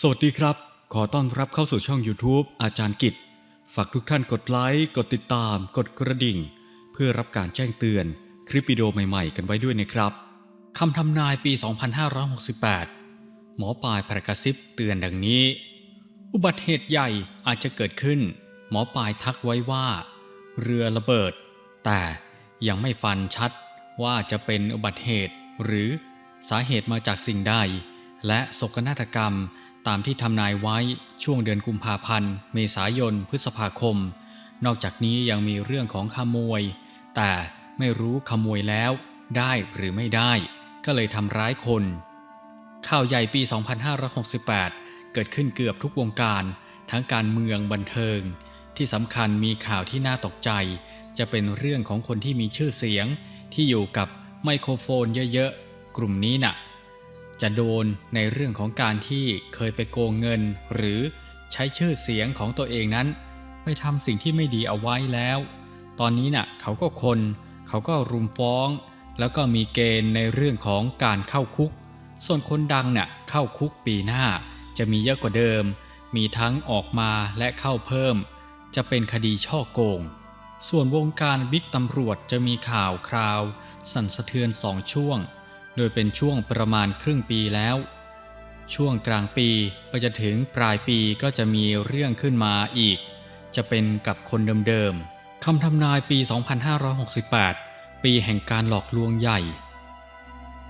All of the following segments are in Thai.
สวัสดีครับ ขอต้อนรับเข้าสู่ช่อง YouTube อาจารย์กิจ ฝากทุกท่านกดไลค์ กดติดตาม กดกระดิ่ง เพื่อรับการแจ้งเตือนคลิปวิดีโอใหม่ๆ กันไว้ด้วยนะครับคำทำนายปี 2568 หมอปลายประกซิบเตือนดังนี้ อุบัติเหตุใหญ่อาจจะเกิดขึ้น หมอปลายทักไว้ว่า เรือระเบิด แต่ยังไม่ฟันชัดว่าจะเป็นอุบัติเหตุ หรือสาเหตุมาจากสิ่งใด และโศกนาฏกรรม ตามที่ทำนายไว้ช่วงเดือนกุมภาพันธ์ เมษายน พฤษภาคม นอกจากนี้ยังมีเรื่องของขโมย แต่ไม่รู้ขโมยแล้ว ได้หรือไม่ได้ ก็เลยทำร้ายคน ข่าวใหญ่ปี 2568 เกิดขึ้นเกือบทุกวงการ ทั้งการเมืองบันเทิง ที่สำคัญมีข่าวที่น่าตกใจ จะเป็นเรื่องของคนที่มีชื่อเสียง ที่อยู่กับไมโครโฟนเยอะๆ กลุ่มนี้น่ะ จะโดนในเรื่องของการที่เคยไปโกงเงิน หรือใช้ชื่อเสียงของตัวเองนั้น ไปทำสิ่งที่ไม่ดีเอาไว้แล้ว ตอนนี้น่ะเขาก็คน เขาก็รุมฟ้อง แล้วก็มีเกณฑ์ในเรื่องของการเข้าคุก ส่วนคนดังน่ะเข้าคุกปีหน้า จะมีเยอะกว่าเดิม มีทั้งออกมาและเข้าเพิ่ม จะเป็นคดีช่อโกง ส่วนวงการบิ๊กตำรวจจะมีข่าวคราว สั่นสะเทือนสองช่วง โดยเป็นช่วงประมาณครึ่งปีแล้ว ช่วงกลางปีไปจนถึงปลายปีก็จะมีเรื่องขึ้นมาอีก จะเป็นกับคนเดิมๆคำทำนายปี 2568 ปีแห่งการหลอกลวงใหญ่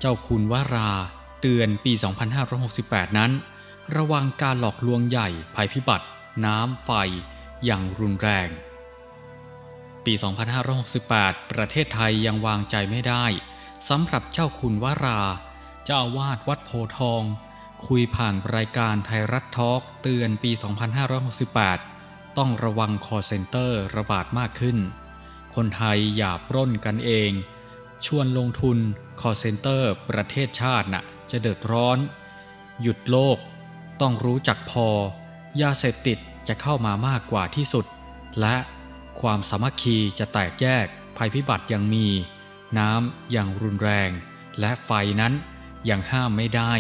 เจ้าคุณวาราเตือนปี 2568 นั้น ระวังการหลอกลวงใหญ่ภัยพิบัติ น้ำไฟ อย่างรุนแรง ปี 2568 ประเทศไทยยังวางใจไม่ได้ สำหรับเจ้าคุณวรา เจ้าวาดวัดโพทอง คุยผ่านรายการไทยรัฐทอล์กเตือนปี 2568 ต้องระวังคอเซนเตอร์ระบาดมากขึ้น คนไทยอย่าปล้นกันเอง ชวนลงทุนคอเซนเตอร์ประเทศชาติน่ะจะเดือดร้อน หยุดโลก ต้องรู้จักพอ ยาเสพติดจะเข้ามามากกว่าที่สุด และความสามัคคีจะแตกแยกภัยพิบัติยังมี น้ำอย่างรุนแรง และไฟนั้นยังห้ามไม่ได้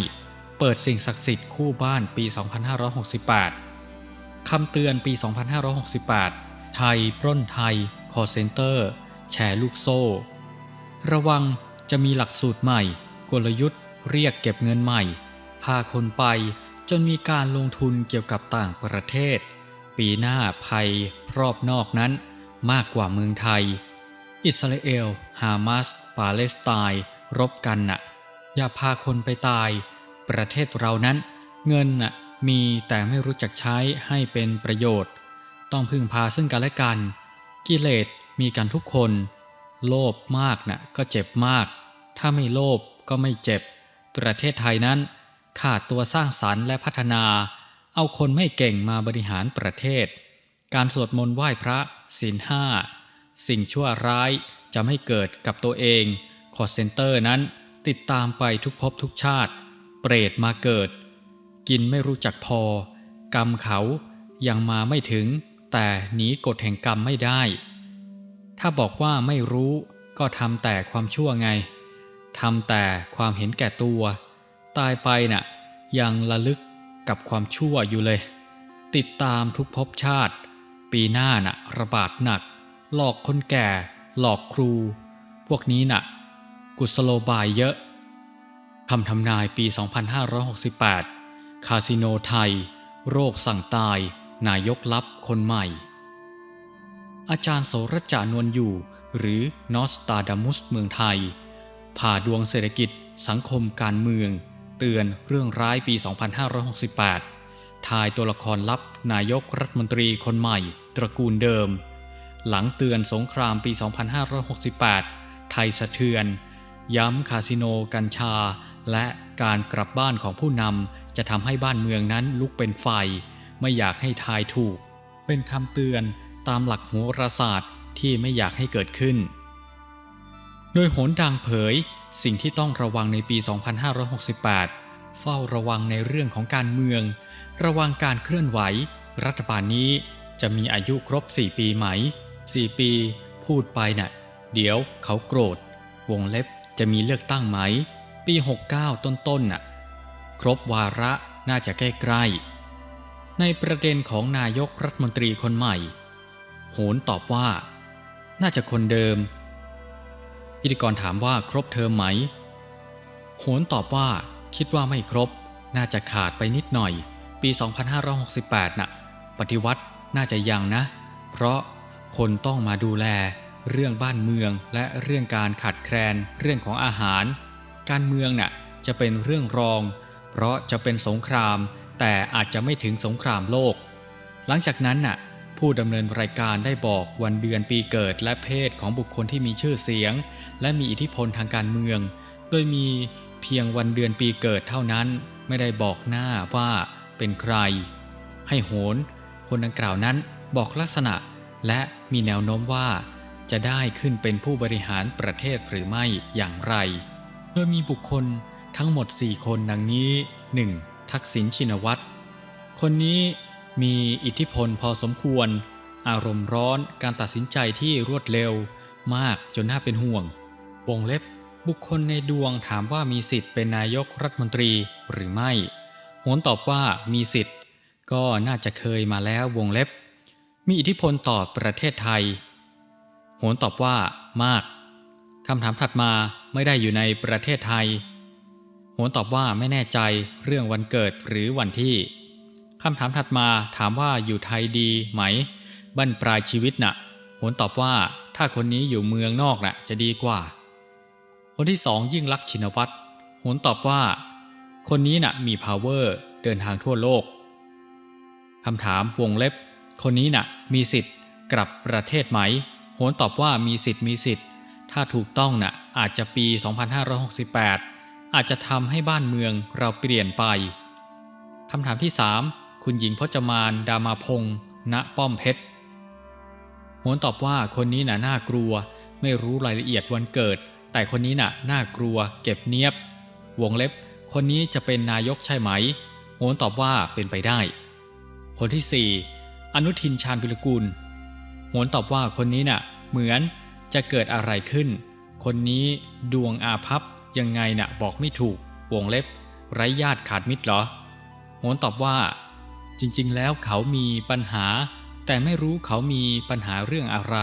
เปิดสิ่งศักดิ์สิทธิ์คู่บ้านปี 2568 คำเตือนปี 2568 ไทยปล้นไทย คอเซนเตอร์ แชร์ลูกโซ่ ระวังจะมีหลักสูตรใหม่ กลยุทธ์เรียกเก็บเงินใหม่ พาคนไปจนมีการลงทุนเกี่ยวกับต่างประเทศ ปีหน้าภัยรอบนอกนั้นมากกว่าเมืองไทย อิสราเอล ฮามาส ปาเลสไตน์ รบกันน่ะ อย่าพาคนไปตาย ประเทศเรานั้น เงินน่ะมีแต่ไม่รู้จักใช้ให้เป็นประโยชน์ ต้องพึ่งพาซึ่งกันและกัน กิเลสมีกันทุกคน โลภมากน่ะก็เจ็บมาก ถ้าไม่โลภก็ไม่เจ็บ ประเทศไทยนั้น ขาดตัวสร้างสรรค์และพัฒนา เอาคนไม่เก่งมาบริหารประเทศ การสวดมนต์ไหว้พระศีลห้า สิ่งชั่วร้ายจะไม่เกิดกับตัวเองคอเซนเตอร์นั้นติดตามไปทุกภพทุกชาติ เปรตมาเกิด กินไม่รู้จักพอ กรรมเขายังมาไม่ถึง แต่หนีกฎแห่งกรรมไม่ได้ ถ้าบอกว่าไม่รู้ก็ทำแต่ความชั่วไงทำแต่ความเห็นแก่ตัว ตายไปน่ะ ยังระลึกกับความชั่วอยู่เลย ติดตามทุกภพชาติ ปีหน้าน่ะระบาดหนัก หลอกคนแก่ หลอกครู พวกนี้น่ะ กุศโลบายเยอะคำทำนายปี 2568 คาสิโนไทย โรคสั่งตาย นายกลับคนใหม่ อาจารย์โสรจานวลอยู่ หรือนอสตาดามุสเมืองไทย ผ่าดวงเศรษฐกิจ สังคมการเมือง เตือนเรื่องร้ายปี 2568 ทายตัวละครลับนายกรัฐมนตรีคนใหม่ ตระกูลเดิม หลังเตือนสงครามปี 2568 ไทยสะเทือน ย้ำคาสิโนกัญชา และการกลับบ้านของผู้นำจะทำให้บ้านเมืองนั้นลุกเป็นไฟ ไม่อยากให้ทายถูก เป็นคำเตือนตามหลักโหราศาสตร์ที่ไม่อยากให้เกิดขึ้น โดยโหนดังเผย สิ่งที่ต้องระวังในปี 2568 เฝ้าระวังในเรื่องของการเมือง ระวังการเคลื่อนไหว รัฐบาลนี้จะมีอายุครบ 4 ปีไหม 4ปีพูดไปน่ะ เดี๋ยวเขาโกรธ วงเล็บจะมีเลือกตั้งไหม ปี 69 ต้นๆนน่ะ ครบวาระน่าจะใกล้ๆในประเด็นของนายกรัฐมนตรีคนใหม่ โหนตอบว่า น่าจะคนเดิม พิธีกรถามว่าครบเทอมไหม โหนตอบว่า คิดว่าไม่ครบ น่าจะขาดไปนิดหน่อย ปี 2568น่ะ ปฏิวัติน่าจะยังนะ เพราะ คนต้องมาดูแล เรื่องบ้านเมืองและเรื่องการขาดแคลน เรื่องของอาหาร การเมืองน่ะจะเป็นเรื่องรอง เพราะจะเป็นสงคราม แต่อาจจะไม่ถึงสงครามโลก หลังจากนั้นน่ะผู้ดำเนินรายการได้บอกวันเดือนปีเกิดและเพศของบุคคลที่มีชื่อเสียง และมีอิทธิพลทางการเมือง โดยมีเพียงวันเดือนปีเกิดเท่านั้น ไม่ได้บอกหน้าว่าเป็นใคร ให้โหน คนดังกล่าวนั้นบอกลักษณะ และมีแนวโน้มว่าจะได้ขึ้นเป็นผู้บริหารประเทศหรือไม่อย่างไร โดยมีบุคคลทั้งหมด 4 คนดังนี้ 1. ทักษิณชินวัตร คนนี้มีอิทธิพลพอสมควร อารมณ์ร้อนการตัดสินใจที่รวดเร็ว มากจนน่าเป็นห่วง วงเล็บ บุคคลในดวงถามว่ามีสิทธิ์เป็นนายกรัฐมนตรีหรือไม่โหนตอบว่ามีสิทธิ์ ก็น่าจะเคยมาแล้ววงเล็บ มีอิทธิพลต่อประเทศไทย โหนตอบว่ามากคำถามถัดมาไม่ได้อยู่ในประเทศไทย โหนตอบว่าไม่แน่ใจเรื่องวันเกิดหรือวันที่คำถามถัดมาถามว่าอยู่ไทยดีไหม บั้นปลายชีวิตน่ะ โหนตอบว่าถ้าคนนี้อยู่เมืองนอกน่ะจะดีกว่า คนที่สองยิ่งลักชินวัตรโหนตอบว่า คนนี้น่ะมี power เดินทางทั่วโลกคำถามวงเล็บ คนนี้น่ะ มีสิทธิ์กลับประเทศไหม โหนตอบว่ามีสิทธิ์มีสิทธิ์ ถ้าถูกต้องน่ะอาจจะปี 2568 อาจจะทำให้บ้านเมืองเราเปลี่ยนไปคำถามที่ 3 คุณหญิงพจมานดามาพงษ์ณป้อมเพชรโหนตอบว่าคนนี้น่ะน่ากลัว ไม่รู้รายละเอียดวันเกิด แต่คนนี้น่ะน่ากลัว เก็บเนียบ วงเล็บ คนนี้จะเป็นนายกใช่ไหมโหนตอบว่าเป็นไปได้ คนที่ 4 อนุทินชาญวิรกูลโหนตอบว่าคนนี้น่ะ เหมือนจะเกิดอะไรขึ้น คนนี้ดวงอาภัพยังไงน่ะบอกไม่ถูก วงเล็บ ไร้ญาติขาดมิตรเหรอโหนตอบว่า จริงๆ แล้วเขามีปัญหา แต่ไม่รู้เขามีปัญหาเรื่องอะไร